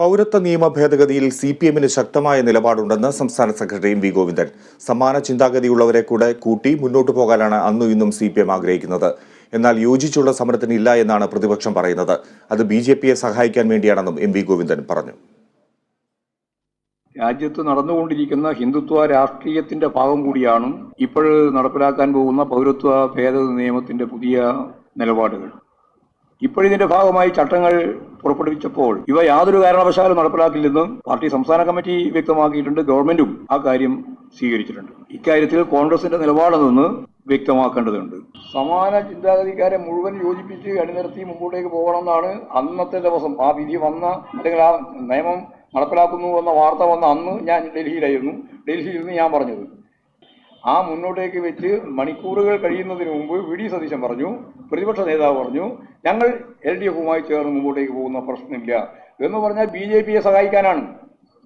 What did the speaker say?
പൗരത്വ നിയമ ഭേദഗതിയിൽ C P എമ്മിന് ശക്തമായ നിലപാടുണ്ടെന്ന് സംസ്ഥാന സെക്രട്ടറി എം വി ഗോവിന്ദൻ. സമാന ചിന്താഗതിയുള്ളവരെ കൂടെ കൂട്ടി മുന്നോട്ടു പോകാനാണ് അന്നു ഇന്നും സി പി എം ആഗ്രഹിക്കുന്നത്. എന്നാൽ യോജിച്ചുള്ള സമരത്തിന് ഇല്ല എന്നാണ് പ്രതിപക്ഷം പറയുന്നത്. അത് ബി ജെ പിയെ സഹായിക്കാൻ വേണ്ടിയാണെന്നും എം വി ഗോവിന്ദൻ പറഞ്ഞു. രാജ്യത്ത് നടന്നുകൊണ്ടിരിക്കുന്ന ഹിന്ദുത്വ രാഷ്ട്രീയത്തിന്റെ ഭാഗം കൂടിയാണ് ഇപ്പോൾ നടപ്പിലാക്കാൻ പോകുന്ന പൗരത്വ ഭേദഗതി നിയമത്തിന്റെ പുതിയ നിലപാടുകൾ. ഇപ്പോഴിതിന്റെ ഭാഗമായി ചട്ടങ്ങൾ പുറപ്പെടുവിച്ചപ്പോൾ ഇവ യാതൊരു കാരണവശാലും നടപ്പിലാക്കില്ലെന്നും പാർട്ടി സംസ്ഥാന കമ്മിറ്റി വ്യക്തമാക്കിയിട്ടുണ്ട്. ഗവൺമെന്റും ആ കാര്യം സ്വീകരിച്ചിട്ടുണ്ട്. ഇക്കാര്യത്തിൽ കോൺഗ്രസിന്റെ നിലപാട് നിന്ന് വ്യക്തമാക്കേണ്ടതുണ്ട്. സമാന ചിന്താഗതിക്കാരെ മുഴുവൻ യോജിപ്പിച്ച് അണിനിരത്തി മുമ്പോട്ടേക്ക് പോകണമെന്നാണ് അന്നത്തെ ദിവസം. ആ വിധി വന്ന അല്ലെങ്കിൽ ആ നിയമം നടപ്പിലാക്കുന്നു എന്ന വാർത്ത വന്ന അന്ന് ഞാൻ ഡൽഹിയിലായിരുന്നു. ഡൽഹിയിൽ നിന്ന് ഞാൻ പറഞ്ഞത്. ആ മുന്നോട്ടേക്ക് വെച്ച് മണിക്കൂറുകൾ കഴിയുന്നതിന് മുമ്പ് വി ഡി സതീശൻ പറഞ്ഞു പ്രതിപക്ഷ നേതാവ് പറഞ്ഞു ഞങ്ങൾ എൽ ഡി എഫുമായി ചേർന്ന് മുമ്പോട്ടേക്ക് പോകുന്ന പ്രശ്നമില്ല. എന്ന് പറഞ്ഞാൽ ബി ജെ പിയെ സഹായിക്കാനാണ്.